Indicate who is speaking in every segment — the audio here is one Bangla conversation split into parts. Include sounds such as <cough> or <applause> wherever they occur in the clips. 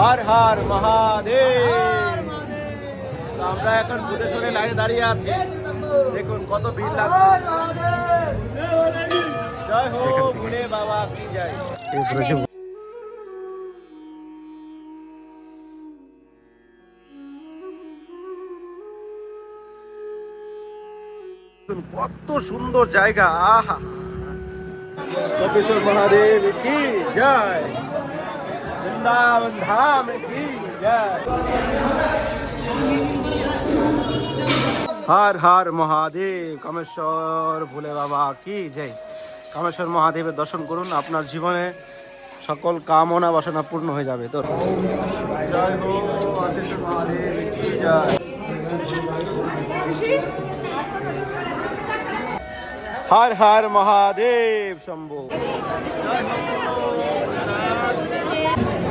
Speaker 1: হর হর মহাদেব। আমরা এখন বুধেশ্বরে লাইনে দাঁড়িয়ে আছি। দেখুন কত ভিড় লাগছে। জয় হো ভুলে বাবা কি জয়। কত সুন্দর জায়গা আহা। কপিশ্বর মহাদেব কি জয়। বৃন্দাবন ধাম হর হর মহাদেব, কামেশ্বর ভোলে বাবা, কি জয়। কামেশ্বর মহাদেবের দর্শন করুন, আপনার জীবনে সকল কামনা বাসনা পূর্ণ হয়ে যাবে। জয়। হর হর মহাদেব, শম্ভু।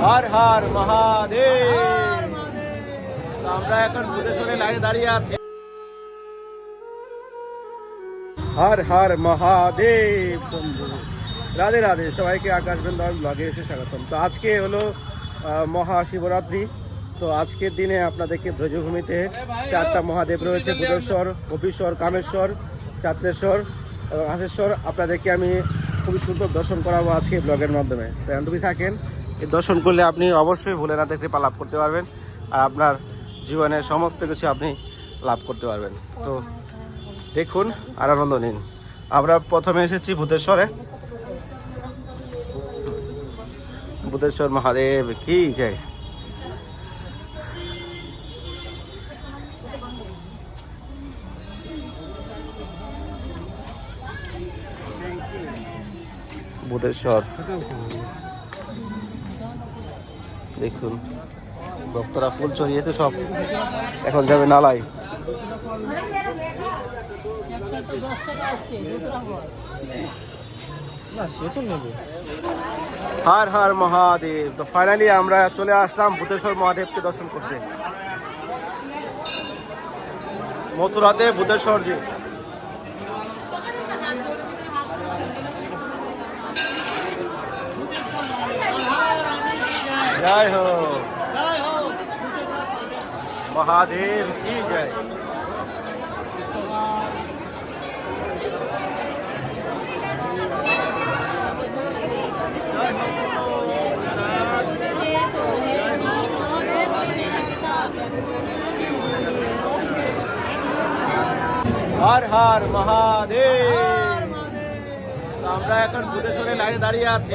Speaker 1: হর হর মহাদেব। আমরা এখন বুধেশ্বরে লাইনে দাঁড়িয়ে আছি। হর হর মহাদেব শম্ভু রাধে রাধে সবাইকে আকাশ বৃন্দাবন ব্লগে এসে স্বাগতম। তো আজকে হলো মহাশিবরাত্রি। তো আজকের দিনে আপনাদেরকে ব্রজভূমিতে চারটা মহাদেব রয়েছে বুধেশ্বর কপিশ্বর কামেশ্বর চাত্রেশ্বর এবং হাসেশ্বর। আপনাদেরকে আমি খুবই সুন্দর দর্শন করাবো আজকে ব্লগের মাধ্যমে। তাই আন্তরিক থাকেন। দর্শন করলে আপনি অবশ্যই ভোলেনাথের কৃপা লাভ করতে পারবেন। আর আপনার জীবনের সমস্ত কিছু আপনি লাভ করতে পারবেন। তো দেখুন আর আনন্দ নিন। আমরা প্রথমে এসেছি ভূতেশ্বরে। ভূতেশ্বর মহাদেব, কি জয়। বুধেশ্বর দেখুন। ভক্তরা ফুল চড়িয়েছে সব এখন যাবে নালাই হার হার মহাদেব। তো ফাইনালি আমরা চলে আসলাম ভূতেশ্বর মহাদেবকে দর্শন করতে। মথুরাতে ভূতেশ্বর জি জয় হো মহাদেব কি জয় হর হর মহাদেব তো আমরা এখন বুধেশ্বরে লাইনে দাঁড়িয়ে আছি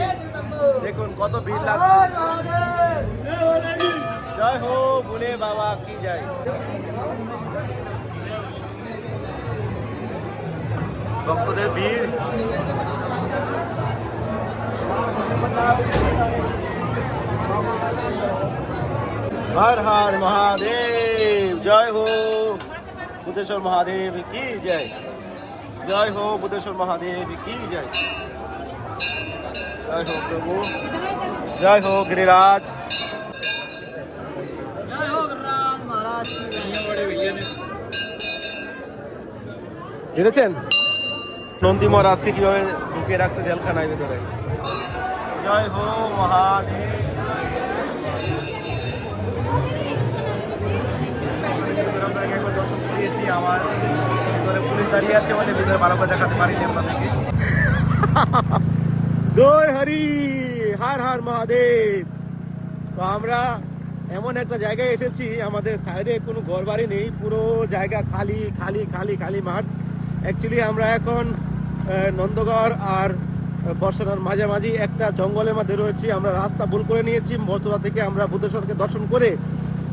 Speaker 1: দেখুন কত ভিড় লাগছে। জয় হো ভুলে বাবা, কি জয়। ভক্তদের ভিড়। হর হর মহাদেব, জয় হো। বুধেশ্বর মহাদেব, কি জয়। জয় হো বুধেশ্বর মহাদেব, কি জয়। জয় হো প্রভু জয় হোক হো গিরিরাজ। দেখেছেন নন্দী মহারাজকে কীভাবে ঢুকে রাখছে জেলখানায় ভেতরে? জয় হো মহাদেব। দর্শন করিয়েছি আমার ভিতরে পুলিশ দাঁড়িয়ে আছে বলে ভিতরে ভালো করে দেখাতে পারিনি আপনাদেরকে জয় হরি, হার হার মহাদেব। তো আমরা এমন একটা জায়গায় এসেছি, আমাদের সাইডে কোনো ঘর বাড়ি নেই, পুরো জায়গা খালি খালি খালি খালি মাঠ। অ্যাকচুয়ালি আমরা এখন নন্দগড় আর বর্ষার মাঝামাঝি একটা জঙ্গলের মধ্যে রয়েছি। আমরা রাস্তা ভুল করে নিয়েছি, মথুরা থেকে আমরা বুদ্ধেশ্বরকে দর্শন করে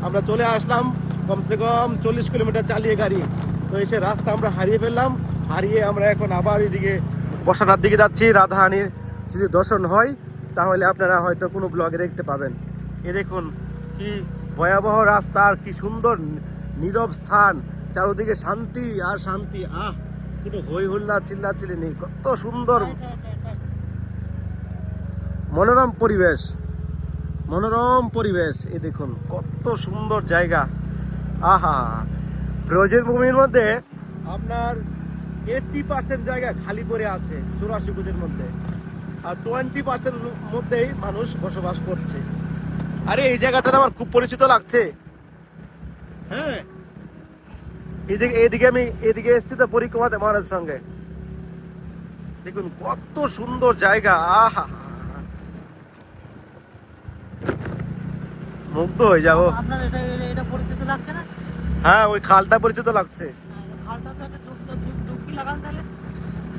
Speaker 1: আমরা চলে আসলাম। কমসে কম চল্লিশ কিলোমিটার চালিয়ে গাড়ি। তো এসে রাস্তা আমরা হারিয়ে ফেললাম। হারিয়ে আমরা এখন আবার এদিকে বসানার দিকে যাচ্ছি রাধাহানির যদি দর্শন হয়, তাহলে আপনারা হয়তো কোনো ব্লগে দেখতে পাবেন। এ দেখুন, কি ভয়াবহ রাস্তা কি সুন্দর নীরব স্থান। চারদিকে শান্তি আর শান্তি। আহ কোনো হই হুল্লা চিল্লা চিল্লি নেই, কত সুন্দর মনোরম পরিবেশ। মনোরম পরিবেশ, এ দেখুন, কত সুন্দর জায়গা। আহা ব্রজের ভূমির মধ্যে আপনার এইটটি পার্সেন্ট জায়গা খালি পড়ে আছে, চৌরাশি ফুটের মধ্যে। আর টোয়েন্টি পার্সেন্ট মধ্যেই মানুষ বসবাস করছে। আরে এই জায়গাটা আমার খুব পরিচিত লাগছে। হ্যাঁ। এদিকে এদিকে আমি এদিকে এসেছি তো পরিক্রমাতে মহারাজের সঙ্গে। দেখুন কত সুন্দর জায়গা আহা। মুগ্ধ হয়ে যাব।
Speaker 2: আপনার এটা এটা- এটা পরিচিত লাগছে না?
Speaker 1: হ্যাঁ ওই খালটা পরিচিত লাগছে।
Speaker 2: খালটা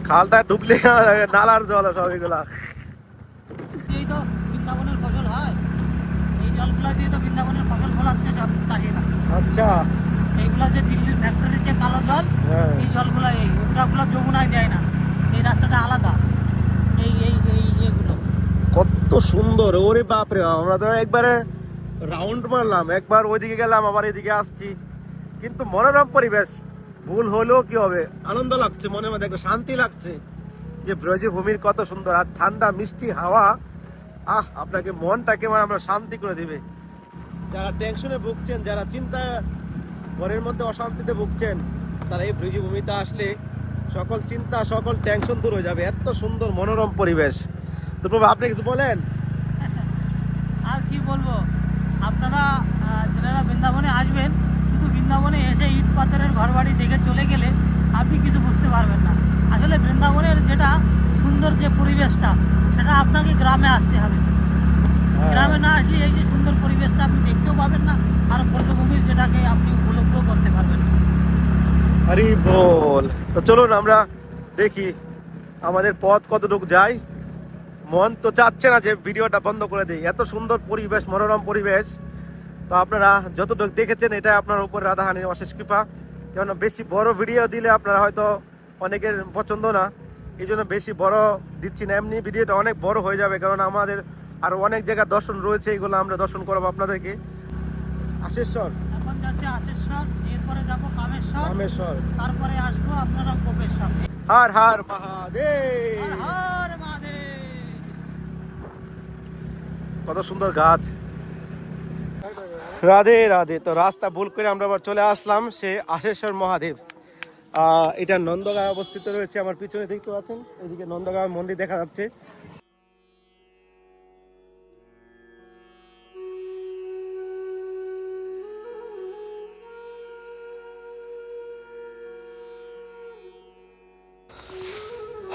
Speaker 1: খালটা ডুবলে <laughs> নালার জল সব এগুলা।
Speaker 2: এই তো বৃন্দাবনের ফসল হয়। এই জলগুলো দিয়ে তো বৃন্দাবনের ফসল ফলাচ্ছে সব চাষিরা
Speaker 1: আচ্ছা।
Speaker 2: এইগুলো যে দিল্লির ফ্যাক্টরির যে কালো জল
Speaker 1: হ্যাঁ।
Speaker 2: এই জলগুলো এই ওটাগুলো যমুনায় দেয় না। এই রাস্তাটা আলাদা। এই এই এই এগুলো
Speaker 1: কত সুন্দর ওরে বাপরে বাপ, আমরা তো একবারে রাউন্ড মারলাম। একবার ওইদিকে গেলাম আবার এদিকে আসছি। কিন্তু মনোরম পরিবেশ। ভুল হলেও কি হবে? আনন্দ লাগছে, মনের মধ্যে একটা শান্তি লাগছে যে ব্রজভূমির কত সুন্দর আর ঠান্ডা, মিষ্টি হাওয়া, আহ, আপনাকে মনটাকে মানে আমরা শান্তি করে দিবে। যারা টেনশনে ভুগছেন, যারা চিন্তা ঘরের মধ্যে অশান্তিতে ভুগছেন, তারা এই ব্রজভূমিতে আসলে সকল চিন্তা, সকল টেনশন দূর হয়ে যাবে। এত সুন্দর মনোরম পরিবেশ। তো প্রভু, আপনি কিছু বলেন? <laughs>
Speaker 2: আর কি বলব? আপনারা যারা বৃন্দাবনে আসবেন শুধু বৃন্দাবনে এসে ইট পাথরের ঘর বাড়ি দেখে চলে গেলে আপনি কিছু বুঝতে পারবেন না। আসলে বৃন্দাবনের যেটা সুন্দর যে পরিবেশটা সেটা আপনাকে গ্রামে আসতে হবে। গ্রামে না আসলে এই যে সুন্দর পরিবেশটা আপনি দেখতেও পাবেন না আর পটভূমির যেটাকে আপনি উপলব্ধ করতে পারবেন না।
Speaker 1: হরি বল। তো চলুন আমরা দেখি আমাদের পথ কতটুকু যায়। মন তো চাচ্ছে না যে ভিডিওটা বন্ধ করে দিই। এত সুন্দর পরিবেশ মনোরম পরিবেশ। তো আপনারা যতটুকু দেখেছেন এটা আপনার উপর রাধাহানির অশেষ কৃপা। কেননা বেশি বড় ভিডিও দিলে আপনারা হয়তো অনেকের পছন্দ না। এই জন্য বেশি বড় দিচ্ছি না। এমনি ভিডিওটা অনেক বড় হয়ে যাবে কারণ আমাদের আরও অনেক জায়গা দর্শন রয়েছে এগুলো আমরা দর্শন করব আপনাদেরকে। আশেশ্বর
Speaker 2: এখন যাচ্ছে আশেশ্বর এরপরে যাব কামেশ্বর।
Speaker 1: রামেশ্বর
Speaker 2: তারপরে আসব আপনারা কোপেশ্বর
Speaker 1: হার হার মহাদেব।
Speaker 2: হর হর মহাদেব।
Speaker 1: কত সুন্দর গাছ। রাধে রাধে। তো রাস্তা ভুল করে আমরা আবার চলে আসলাম, সে আশেশ্বর মহাদেব। এটা নন্দগাঁও অবস্থিত রয়েছে, আমার পিছনে দেখতে পাচ্ছেন। এদিকে নন্দগাঁও মন্দির দেখা যাচ্ছে।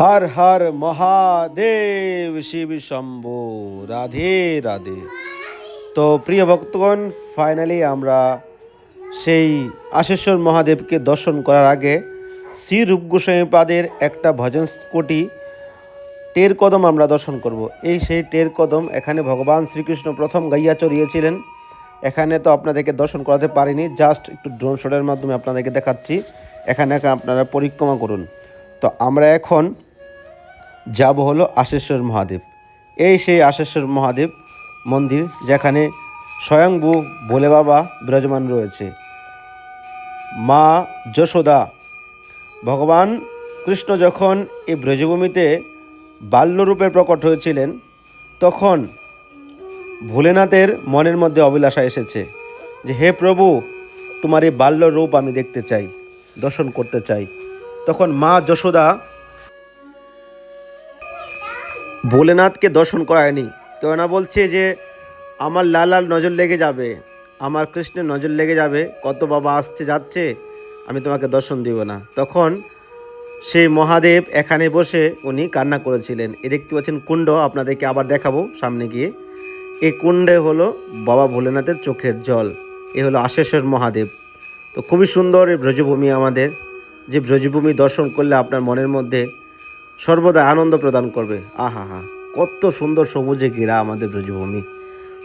Speaker 1: হর হর মহাদেব, শিব, শম্ভু। রাধে রাধে। তো প্রিয় ভক্তগণ ফাইনালি আমরা সেই আশেশ্বর মহাদেবকে দর্শন করার আগে শ্রী রূপ গোস্বামীপাদের একটা ভজন কোটি টের কদম আমরা দর্শন করব। এই সেই টের কদম এখানে ভগবান শ্রীকৃষ্ণ প্রথম গাইয়া চড়িয়েছিলেন। এখানে তো আপনাদেরকে দর্শন করাতে পারিনি জাস্ট একটু ড্রোন শটের মাধ্যমে আপনাদেরকে দেখাচ্ছি। এখানে আপনারা পরিক্রমা করুন। তো আমরা এখন যাব হলো আশেশ্বর মহাদেব। এই সেই আশেশ্বর মহাদেব মন্দির, যেখানে স্বয়ংভূ ভোলে বাবা বিরাজমান রয়েছে। মা যশোদা, ভগবান কৃষ্ণ যখন এই ব্রজভূমিতে বাল্যরূপে প্রকট হয়েছিলেন, তখন ভোলেনাথের মনের মধ্যে অভিলাষা এসেছে যে, হে প্রভু, তোমার এই বাল্য রূপ আমি দেখতে চাই, দর্শন করতে চাই। তখন মা যশোদা ভোলেনাথকে দর্শন করায়নি। কেননা বলছে যে, আমার লালাল নজর লেগে যাবে, আমার কৃষ্ণের নজর লেগে যাবে, কত বাবা আসছে যাচ্ছে, আমি তোমাকে দর্শন দিব না। তখন সেই মহাদেব এখানে বসে উনি কান্না করেছিলেন। এ দেখতে পাচ্ছেন কুণ্ড, আপনাদেরকে আবার দেখাবো সামনে গিয়ে। এই কুণ্ডে হলো বাবা ভোলেনাথের চোখের জল, এ হলো আশেশ্বর মহাদেব। তো খুবই সুন্দর এই ব্রজভূমি আমাদের, যে ব্রজভূমি দর্শন করলে আপনার মনের মধ্যে সর্বদা আনন্দ প্রদান করবে। আহা হা। কত সুন্দর সবুজে ঘেরা আমাদের ব্রজভূমি।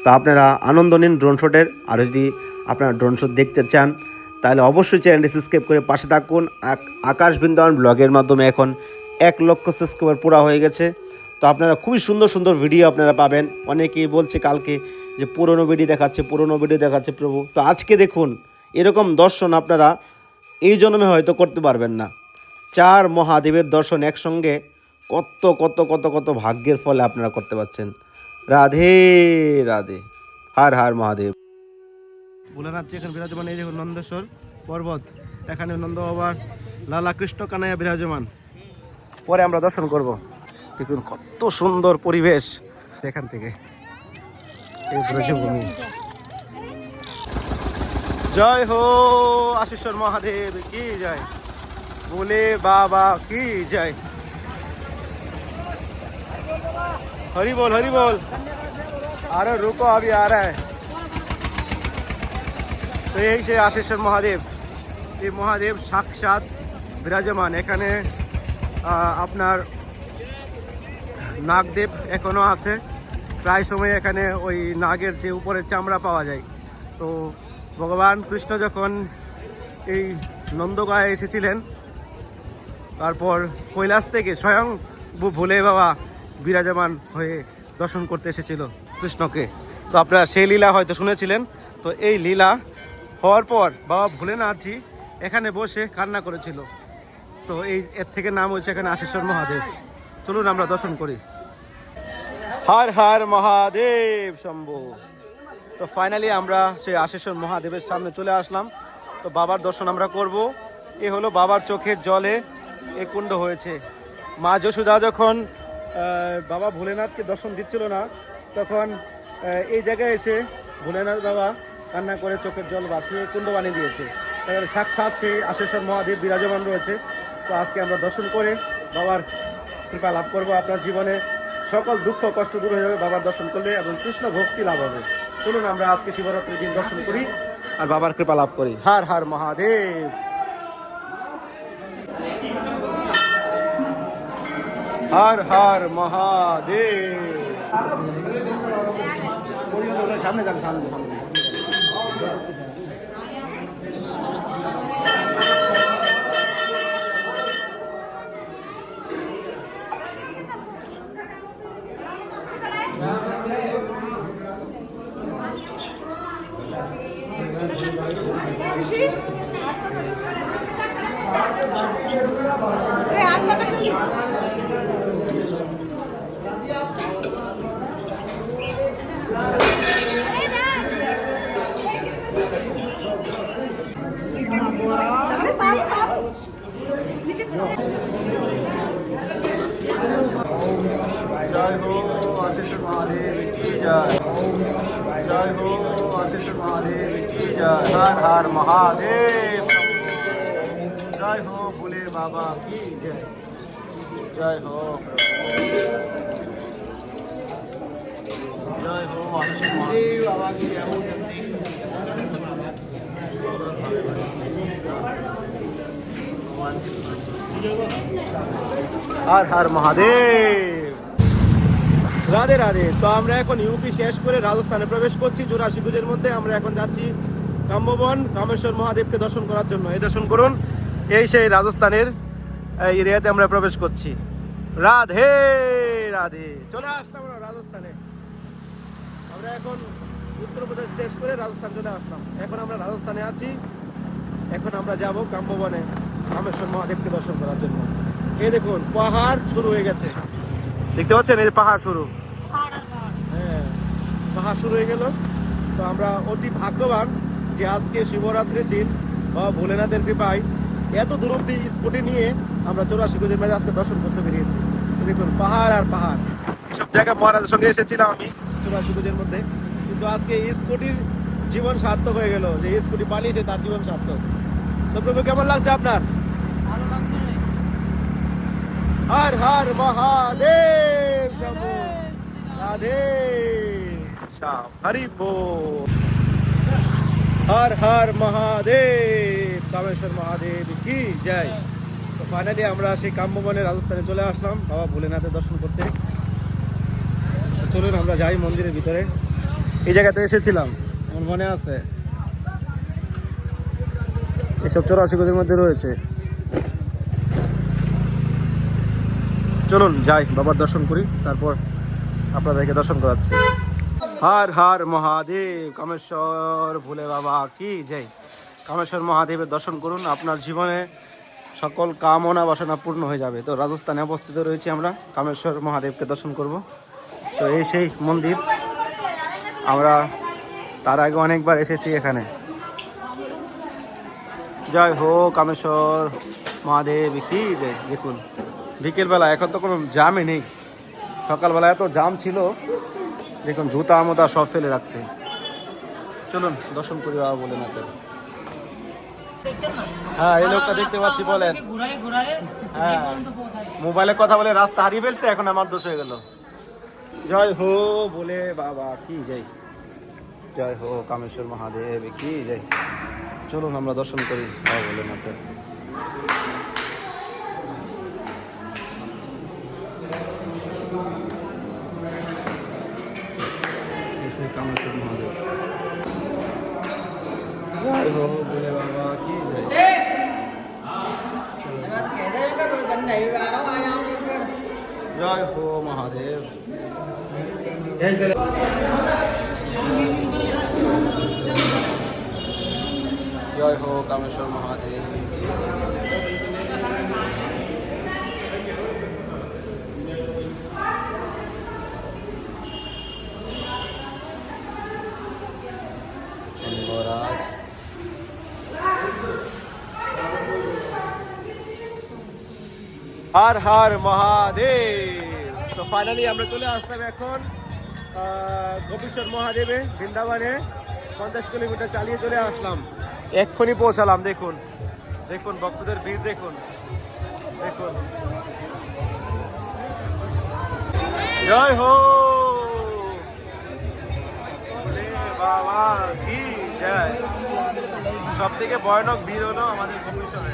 Speaker 1: তো আপনারা আনন্দ নিন ড্রোন শটের আর যদি আপনারা ড্রোন শট দেখতে চান, তাহলে অবশ্যই চ্যানেলটি সাবস্ক্রাইব করে পাশে থাকুন। আক- আকাশ বৃন্দাবন ব্লগের মাধ্যমে এখন এক লক্ষ সাবস্ক্রাইবার পুরা হয়ে গেছে। তো আপনারা খুবই সুন্দর সুন্দর ভিডিও আপনারা পাবেন। অনেকেই বলছে কালকে যে পুরনো ভিডিও দেখাচ্ছে, পুরনো ভিডিও দেখাচ্ছে প্রভু। তো আজকে দেখুন, এরকম দর্শন আপনারা এই জন্মে হয়তো করতে পারবেন না। চার মহাদেবের দর্শন একসঙ্গে কত কত কত কত ভাগ্যের ফলে আপনারা করতে পারছেন। রাধে রাধে। হার হার মহাদেব। ভোলানাথ যে এখানে বিরাজমান এই দেখুন নন্দেশ্বর পর্বত। এখানে নন্দ বাবার লালা কৃষ্ণ কানাইয়া বিরাজমান। পরে আমরা দর্শন করব। দেখুন কত সুন্দর পরিবেশ এখান থেকে। ব্রজভূমি। জয় হো আশিশ্বর মহাদেব, কি জয়? বলে বাবা, কি জয়? हरी बोल हरी बोल अरे रुको अभी आ रहा है তো এই সেই আশেশ্বর মহাদেব এই মহাদেব সাক্ষাৎ বিরাজমান এখানে আহ, আপনার নাগদেব এখনো আছে প্রায় সময় এখানে ওই নাগের যে উপরের চামড়া পাওয়া যায় তো ভগবান কৃষ্ণ যখন এই নন্দগায় এসেছিলেন তারপর কৈলাস থেকে স্বয়ং ভু- ভোলে বাবা বিরাজমান হয়ে দর্শন করতে এসেছিল কৃষ্ণকে। তো আপনারা সেই লীলা হয়তো শুনেছিলেন। তো এই লীলা হওয়ার পর বাবা ভোলেনাথজি এখানে বসে কান্না করেছিল। তো এই, এর থেকে নাম হয়েছে এখানে আশিশ্বর মহাদেব। চলুন আমরা দর্শন করি। হর হর মহাদেব শম্ভু। তো ফাইনালি আমরা সেই আশেশ্বর মহাদেবের সামনে চলে আসলাম। তো বাবার দর্শন আমরা করব। এ হলো বাবার চোখের জলে এ কুণ্ড হয়েছে। মা যশোদা যখন বাবা ভোলেনাথকে দর্শন দিচ্ছিল না। তখন এই জায়গায় এসে ভোলেনাথ বাবা কান্না করে চোখের জল ভাসিয়ে কুণ্ড বানিয়ে দিয়েছে। তাহলে সাক্ষাৎ সেই আশেশ্বর মহাদেব বিরাজমান রয়েছে। তো আজকে আমরা দর্শন করে বাবার কৃপা লাভ করব। আপনার জীবনে সকল দুঃখ, কষ্ট দূর হয়ে যাবে বাবার দর্শন করলে এবং কৃষ্ণ ভক্তি লাভ হবে। চলুন আমরা আজকে শিবরাত্রির দিন দর্শন করি আর বাবার কৃপা লাভ করি। হার হার মহাদেব। হর হর মহাদেব সামনে যান সামনে সামনে জয় হো আশিস মহাদেব কি জয় জয় হো আশিস মহাদেব কি জয় হর হর মহাদেব জয় হো ভোলে বাবা কি জয়? জয় হো জয় হো মহাদেব বাবা কি হর হর মহাদেব। রাধে রাধে তো আমরা এখন ইউপি শেষ করে রাজস্থানে প্রবেশ করছি চুরাশি গুজের মধ্যে। আমরা এখন যাচ্ছি কাম্যবন কামেশ্বর মহাদেবকে দর্শন করার জন্য। এই দর্শন করুন। এই সেই রাজস্থানের এরিয়াতে আমরা প্রবেশ করছি। রাধে রাধে। চলে আসলাম রাজস্থানে। আমরা এখন উত্তরপ্রদেশ শেষ করে রাজস্থান চলে আসলাম। এখন আমরা রাজস্থানে আছি। এখন আমরা যাব কাম্যবনে কামেশ্বর মহাদেবকে দর্শন করার জন্য। এই দেখুন, পাহাড় শুরু হয়ে গেছে। দেখতে পাচ্ছেন? এই পাহাড় শুরু। হ্যাঁ পাহাড় শুরু হয়ে গেল। তো আমরা অতি ভাগ্যবান যে আজকে শিবরাত্রির দিন, বা ভোলেনাথের কৃপায় এত দূর অব্দি স্কুটি নিয়ে আমরা চৌরাশি গজের মাঝে আজকে দর্শন করতে বেরিয়েছি। দেখুন পাহাড় আর পাহাড়। এসব জায়গায় মহারাজের সঙ্গে এসেছিলাম আমি। চৌরাশি গজের মধ্যে। কিন্তু আজকে এই স্কুটির জীবন সার্থক হয়ে গেল যে স্কুটি পালিয়েছে তার জীবন সার্থক। তো প্রভু কেমন লাগছে আপনার?
Speaker 2: ভালো লাগছে।
Speaker 1: হর হর মহাদেব রাধে। শ্যাম হরি বল। হর হর মহাদেব, কামেশ্বর মহাদেব কি জয়। তো ফাইনালি আমরা সেই কাম্যবনে রাজস্থানে চলে আসলাম। বাবা ভোলেনাথের দর্শন করতে। চলুন আমরা যাই মন্দিরের ভিতরে। এই জায়গাতে এসেছিলাম। আমার মনে আছে। এসব চৌরাশি গজের মধ্যে রয়েছে। চলুন যাই, বাবার দর্শন করি। তারপর আপনাদেরকে দর্শন করাচ্ছি। হর হর মহাদেব, কামেশ্বর ভোলে বাবা কি জয়। কামেশ্বর মহাদেবের দর্শন করুন, আপনার জীবনে সকল কামনা বাসনা পূর্ণ হয়ে যাবে। তো রাজস্থানে অবস্থিত রয়েছি আমরা, কামেশ্বর মহাদেবকে দর্শন করব। তো এই সেই মন্দির, আমরা তার আগে অনেকবার এসেছি এখানে। জয় হো কামেশ্বর মহাদেব, কি দেখুন। বিকেলবেলা এখন তো কোনো জামই নেই। সকালবেলা এত জাম ছিল দেখুন, জুতা মোতা সব ফেলে রাখছে। চলুন, দর্শন করি, বাবা বলে না হ্যাঁ এই লোকটা দেখতে পাচ্ছি, বলেন। হ্যাঁ। মোবাইলে কথা বলে, রাস্তা হারিয়ে ফেলছে, এখন আমার দোষ হয়ে গেল। জয় হো, বলে বাবা, কি জয়। জয় হো, কামেশ্বর মহাদেব, কি জয়। চলুন, আমরা দর্শন করি, বাবা বলে মাতার জয় হো বলে বাবা কি জয় জয় হো মহাদেব জয় হো কামেশ্বর মহাদেব হর হর মহাদেব। তো ফাইনালি আমরা চলে আসলাম এখন গোপীশ্বর মহাদেবে বৃন্দাবনে। পঞ্চাশ কিলোমিটার চালিয়ে চলে আসলাম। এক্ষুনি পৌঁছালাম, দেখুন। দেখুন, ভক্তদের ভিড় দেখুন। দেখুন। জয় হো! বাবা, কি জয়। সব থেকে ভয়ানক ভিড় হলো আমাদের গোপীশ্বরে।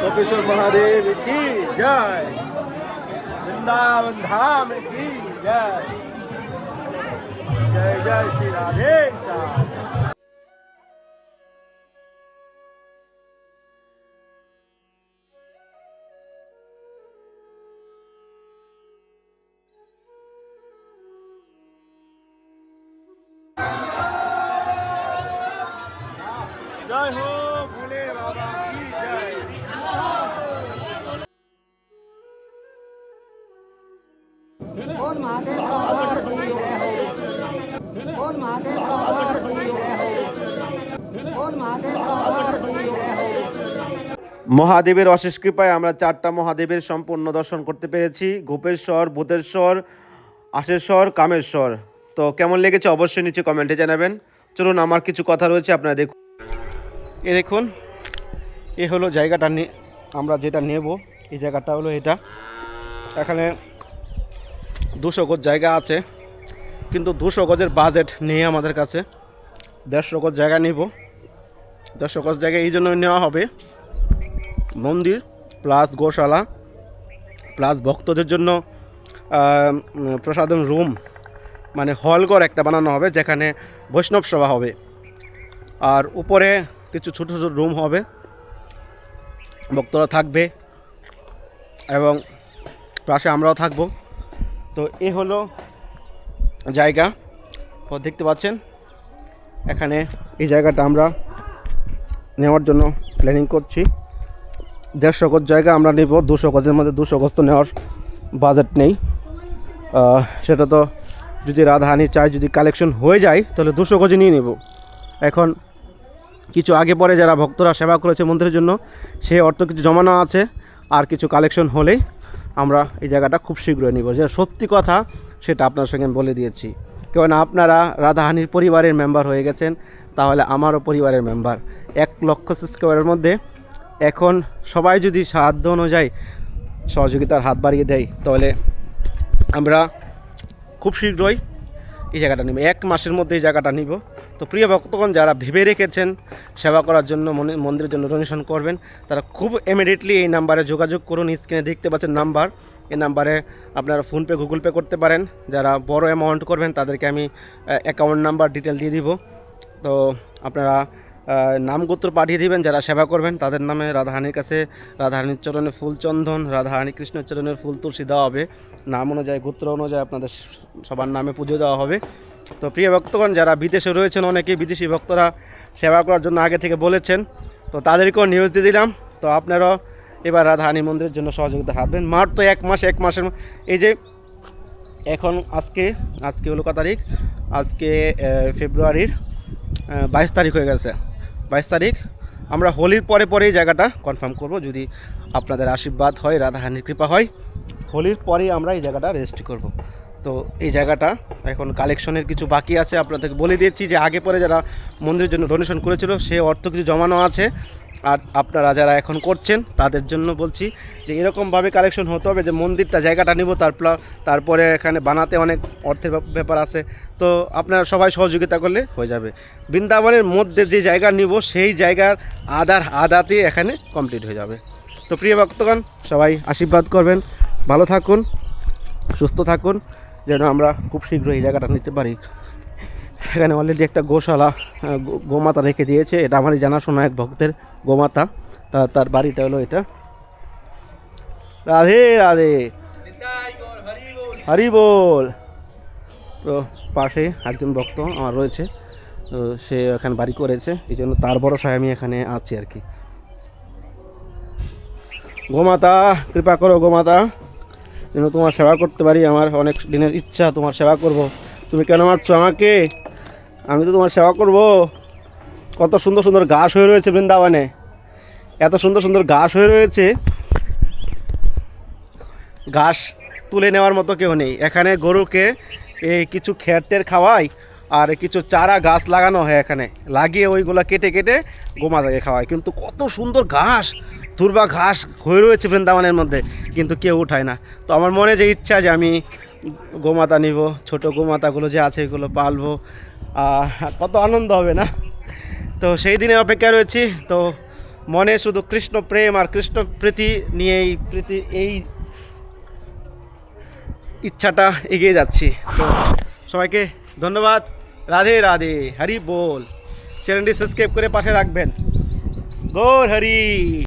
Speaker 1: গোপেশ্বর মহাদেব কি জয় বৃন্দাবন ধাম কি জয় জয় জয় শ্রী রাধে মহাদেবের অশেষ কৃপায় আমরা চারটা মহাদেবের সম্পূর্ণ দর্শন করতে পেরেছি। গোপেশ্বর, বুধেশ্বর, আশেশ্বর, কামেশ্বর। তো কেমন লেগেছে অবশ্যই নিচে কমেন্টে জানাবেন। চলুন, আমার কিছু কথা রয়েছে, আপনারা দেখুন। এ দেখুন, এ হলো জায়গাটা নে, আমরা যেটা নেব, এই জায়গাটা হলো এটা। এখানে দুশো গজ জায়গা আছে, কিন্তু দুশো গজের বাজেট নেই আমাদের কাছে। দেড়শো গজ জায়গা নেব। দেড়শো গজ জায়গা এই জন্য নেওয়া হবে। মন্দির প্লাস গোশালা প্লাস ভক্তদের জন্য প্রসাদম রুম মানে হলঘর একটা বানানো হবে, যেখানে বৈষ্ণব সভা হবে। আর উপরে কিছু ছোটো ছোটো রুম হবে। ভক্তরা থাকবে এবং পাশে আমরাও থাকব। তো এ হলো জায়গা। দেখতে পাচ্ছেন, এখানে এই জায়গাটা আমরা নেওয়ার জন্য প্ল্যানিং করছি। দেড়শো গজ জায়গা আমরা নেব, দুশো গজের মধ্যে দুশো গজ তো নেওয়ার বাজেট নেই। সেটা তো যদি রাধাহানি চাই যদি কালেকশন হয়ে যায়, তাহলে দুশো গজে নিয়ে নেব। এখন কিছু আগে পরে যারা ভক্তরা সেবা করেছে মন্দিরের জন্য, সে অর্থ কিছু জমানো আছে, আর কিছু কালেকশন হলেই আমরা এই জায়গাটা খুব শীঘ্রই নিব। যে সত্যি কথা, সেটা আপনার সঙ্গে আমি বলে দিয়েছি। কেননা আপনারা রাধাহানির পরিবারের মেম্বার হয়ে গেছেন, তাহলে আমারও পরিবারের মেম্বার এক লক্ষ সাবস্ক্রাইবারের মধ্যে এখন সবাই যদি সাধ্য অনুযায়ী সহযোগিতার হাত বাড়িয়ে দেয়, তাহলে আমরা খুব শীঘ্রই এই জায়গাটা নিব। এক মাসের মধ্যে এই জায়গাটা নিব। তো প্রিয় ভক্তগণ, যারা ভেবে রেখেছেন সেবা করার জন্য মনে- মন্দিরের জন্য ডোনেশন করবেন, তারা খুব ইমিডিয়েটলি এই নাম্বারে যোগাযোগ করুন। স্ক্রিনে দেখতে পাচ্ছেন নাম্বার। এই নাম্বারে আপনারা ফোনপে গুগল পে করতে পারেন। যারা বড় অ্যামাউন্ট করবেন, তাদেরকে আমি অ্যাকাউন্ট নাম্বার ডিটেল দিয়ে দিব। তো আপনারা নামগোত্র পাঠিয়ে দিবেন, যারা সেবা করবেন, তাদের নামে রাধাহানির কাছে রাধাহানির চরণে ফুল চন্দন, রাধাহানি কৃষ্ণের চরণের ফুল তুলসী দেওয়া হবে। নাম অনুযায়ী, গোত্র অনুযায়ী আপনাদের সবার নামে পুজো দেওয়া হবে। তো প্রিয় ভক্তগণ, যারা বিদেশে রয়েছেন অনেকে বিদেশি ভক্তরা সেবা করার জন্য আগে থেকে বলেছেন। তো তাদেরকেও নিউজ দিয়ে দিলাম। তো আপনারাও এবার রাধাহানি মন্দিরের জন্য সহযোগিতা হারবেন মার তো এক মাস, এক মাসের এই যে এখন আজকে আজকে হলো তারিখ? আজকে ফেব্রুয়ারির বাইশ তারিখ হয়ে গেছে। বাইশ তারিখ। আমরা হোলির পরে পরেই জায়গাটা কনফার্ম করব। যদি আপনাদের আশীর্বাদ হয়, রাধাহানির কৃপা হয়, হোলির পরেই আমরা এই জায়গাটা রেজিস্ট্রি করব। তো এই জায়গাটা এখন কালেকশনের কিছু বাকি আছে। আপনাদেরকে বলে দিয়েছি যে আগে পরে যারা মন্দিরের জন্য ডোনেশন করেছিল, সে অর্থ কিছু জমানো আছে। আর আপনারা যারা এখন করছেন, তাদের জন্য বলছি যে এরকমভাবে কালেকশন হতে হবে যে মন্দিরটা, জায়গাটা নিব, তারপর তারপরে এখানে বানাতে অনেক অর্থের ব্যাপার আছে। তো আপনারা সবাই সহযোগিতা করলে হয়ে যাবে। বৃন্দাবনের মধ্যে যে জায়গা নিব, সেই জায়গার আধার আদাতে এখানে কমপ্লিট হয়ে যাবে। তো প্রিয় ভক্তগণ, সবাই আশীর্বাদ করবেন। ভালো থাকুন, সুস্থ থাকুন। যেন আমরা খুব শীঘ্রই এই জায়গাটা নিতে পারি। এখানে অলরেডি একটা গোশালা গোমাতা রেখে দিয়েছে। এটা আমারই জানাশোনা এক ভক্তের, গোমাতা। তা, তার বাড়িটা হলো এটা। রাধে রাধে। হরি বল। তো, পাশে একজন ভক্ত আমার রয়েছে। তো, সে এখানে বাড়ি করেছে। এই জন্য তার ভরসায় আমি এখানে আছি আর কি। গোমাতা, কৃপা করো গোমাতা। যেন তোমার সেবা করতে পারি, আমার অনেক দিনের ইচ্ছা, তোমার সেবা করব। তুমি কেন মারছো আমাকে? আমি তো তোমার সেবা করব। কত সুন্দর সুন্দর ঘাস হয়ে রয়েছে বৃন্দাবনে। এত সুন্দর সুন্দর ঘাস হয়ে রয়েছে। ঘাস তুলে নেওয়ার মতো কেউ নেই। এখানে গরুকে এই কিছু খেরটের খাওয়াই আর কিছু চারা গাছ লাগানো হয় এখানে। লাগিয়ে ওইগুলো কেটে কেটে গোমাতাকে খাওয়ায়। কিন্তু কত সুন্দর ঘাস, দুর্বা ঘাস হয়ে রয়েছে বৃন্দাবনের মধ্যে, কিন্তু কেউ উঠায় না। তো আমার মনে যে ইচ্ছা যে আমি গোমাতা নিব, ছোট গোমাতাগুলো যে আছে এগুলো পালবো কত আনন্দ হবে না? তো সেই দিনের অপেক্ষা রয়েছি। তো মনে শুধু কৃষ্ণ প্রেম আর কৃষ্ণ প্রীতি নিয়ে এই প্রীতি, এই ইচ্ছাটা এগিয়ে যাচ্ছি। তো সবাইকে ধন্যবাদ। রাধে রাধে হরি বল। চ্যানেলটি সাবস্ক্রাইব করে পাশে রাখবেন। গৌর হরি।